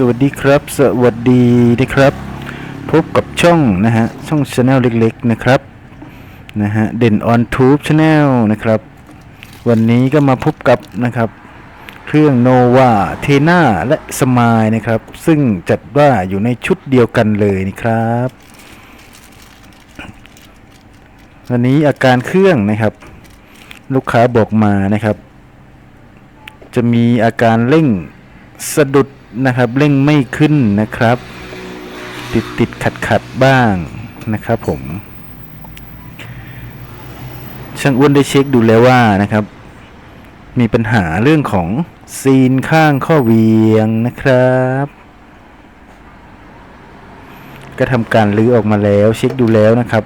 สวัสดีครับ สวัสดีนะครับ พบกับช่องนะฮะ ช่องชาแนลเล็กๆนะครับ นะฮะ เด่นออนทูบชาแนลนะครับ วันนี้ก็มาพบกับนะครับ เครื่องโนวาเทนาและสมายนะครับ ซึ่งจัดว่าอยู่ในชุดเดียวกันเลยนะครับ วันนี้อาการเครื่องนะครับ ลูกค้าบอกมานะครับ จะมีอาการเร่งสะดุด นะครับเร่งไม่ขึ้นนะครับ ติดติดขัดขัดบ้างนะครับผม ช่างอ้วนได้เช็คดูแล้วว่านะครับ มีปัญหาเรื่องของซีนข้างข้อเวียงนะครับ ก็ทำการลื้อออกมาแล้วเช็คดูแล้วนะครับ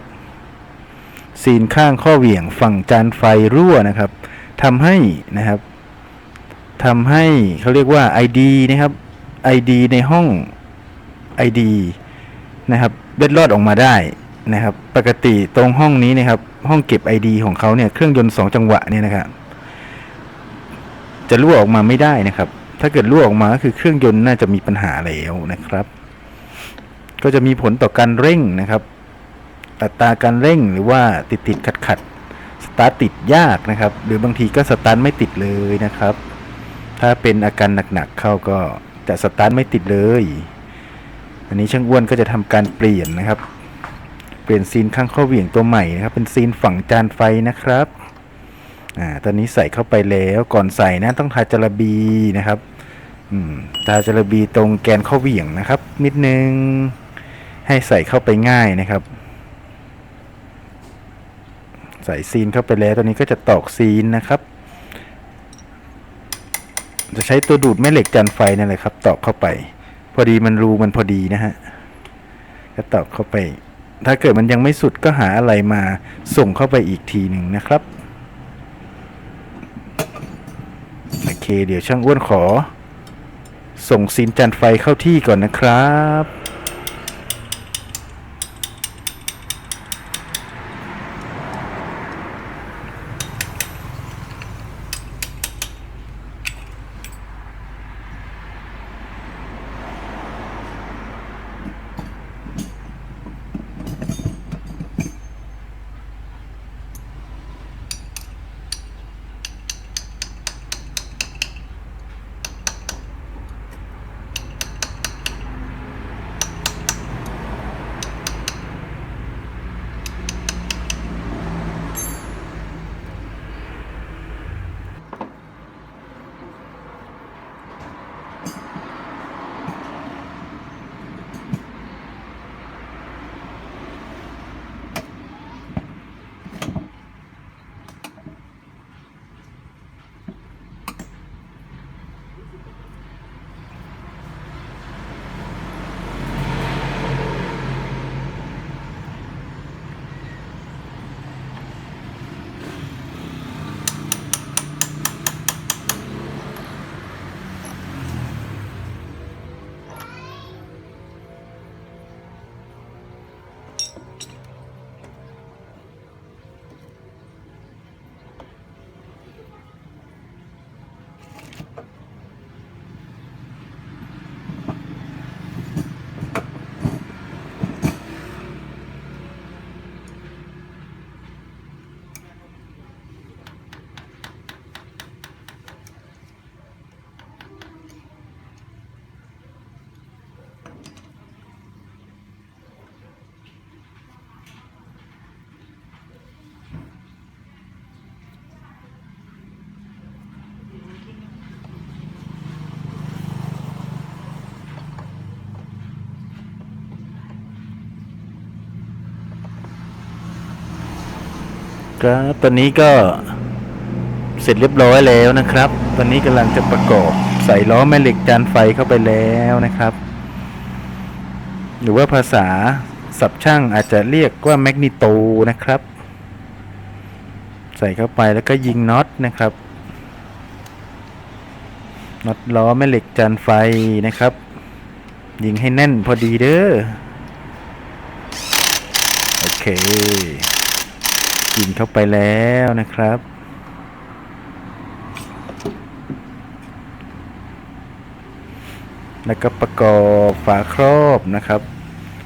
ซีนข้างข้อเหวี่ยงฝั่งจานไฟรั่วนะครับทำให้นะครับทำให้เขาเรียกว่า ID นะครับ ID ในห้อง ID นะครับเบ็ดลอดออกมาได้นะครับ ปกติตรงห้องนี้นะครับ ห้องเก็บ ID ของเขาเนี่ยเครื่องยนต์ 2 จังหวะเนี่ยนะครับ จะรั่วออกมาไม่ได้นะครับ ถ้าเกิดรั่วออกมาก็คือเครื่องยนต์น่าจะมีปัญหาแล้วนะครับ ก็จะมีผลต่อการเร่งนะครับอัตราการเร่งหรือว่าติดติดขัดขัดสตาร์ทติดยากนะครับ หรือบางทีก็สตาร์ทไม่ติดเลยนะครับ ถ้าเป็นอาการหนักๆเข้าก็ จะสตาร์ทไม่ติดเลย อันนี้ช่างอ้วนก็จะทำการเปลี่ยนนะครับ เปลี่ยนซีนข้างข้อเหวี่ยงตัวใหม่นะครับ เป็นซีนฝั่งจานไฟนะครับ อ่า ตอนนี้ใส่เข้าไปแล้วก่อนใส่นะต้องทาจาระบีนะครับ อืม ทาจาระบีตรงแกนข้อเหวี่ยงนะครับ นิดนึง ให้ใส่เข้าไปง่ายนะครับใส่ซีนเข้าไปแล้วตอนนี้ก็จะตอกซีนนะครับ จะใช้ตัวดูดแม่เหล็กจันไฟนั่นแหละครับ ตอกเข้าไป พอดีมันรูมันพอดีนะฮะก็ตอกเข้าไป ถ้าเกิดมันยังไม่สุดก็หาอะไรมาส่งเข้าไปอีกทีหนึ่งนะครับโอเค เดี๋ยวช่างอ้วนขอ ส่งซีนจันไฟเข้าที่ก่อนนะครับ ครับตอนนี้ก็เสร็จเรียบร้อยแล้วนะครับ ตอนนี้กำลังจะประกอบใส่ล้อแม่เหล็กจานไฟเข้าไปแล้วนะครับ หรือว่าภาษาสับช่างอาจจะเรียกว่าแมกนิโตนะครับ ใส่เข้าไปแล้วก็ยิงน็อตนะครับน็อตล้อแม่เหล็กจานไฟนะครับ ยิงให้แน่นพอดีเด้อโอเค ยิงเข้าไปแล้วนะครับ แล้วก็ประกอบฝาครอบนะครับ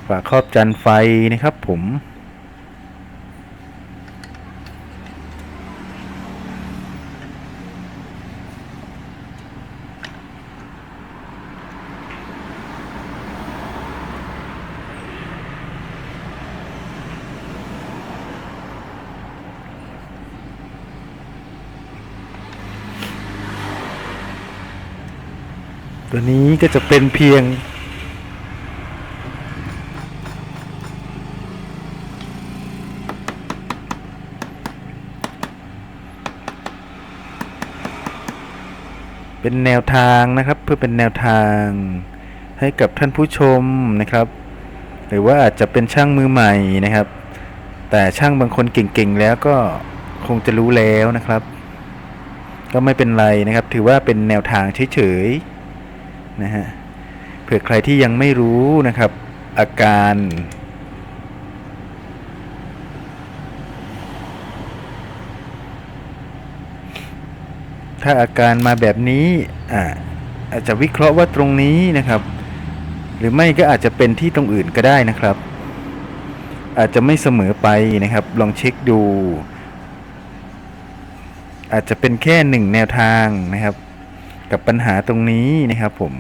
ฝาครอบจานไฟนะครับผม ตัวนี้ก็จะเป็นเพียง เป็นแนวทางนะครับเพื่อเป็นแนวทางให้กับท่านผู้ชมนะครับ หรือว่าอาจจะเป็นช่างมือใหม่นะครับ แต่ช่างบางคนเก่งๆแล้วก็คงจะรู้แล้วนะครับ ก็ไม่เป็นไรนะครับ ถือว่าเป็นแนวทางเฉยๆ นะฮะเผื่อใครที่ยังไม่รู้นะครับ อาการถ้าอาการมาแบบนี้อ่าอาจจะวิเคราะห์ว่าตรงนี้นะครับ หรือไม่ก็อาจจะเป็นที่ตรงอื่นก็ได้นะครับ อาจจะไม่เสมอไปนะครับ ลองเช็คดู อาจจะเป็นแค่หนึ่งแนวทางนะครับ กับปัญหาตรงนี้นะครับผม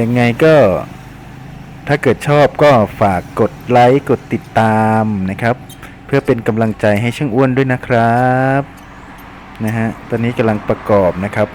ยังไงก็ถ้าเกิดชอบก็ฝากกดไลค์ กดติดตามนะครับ พื่อเป็นกำลังใจให้ช่างอ้วนด้วยนะครับนะฮะตอนนี้กำลังประกอบนะครับ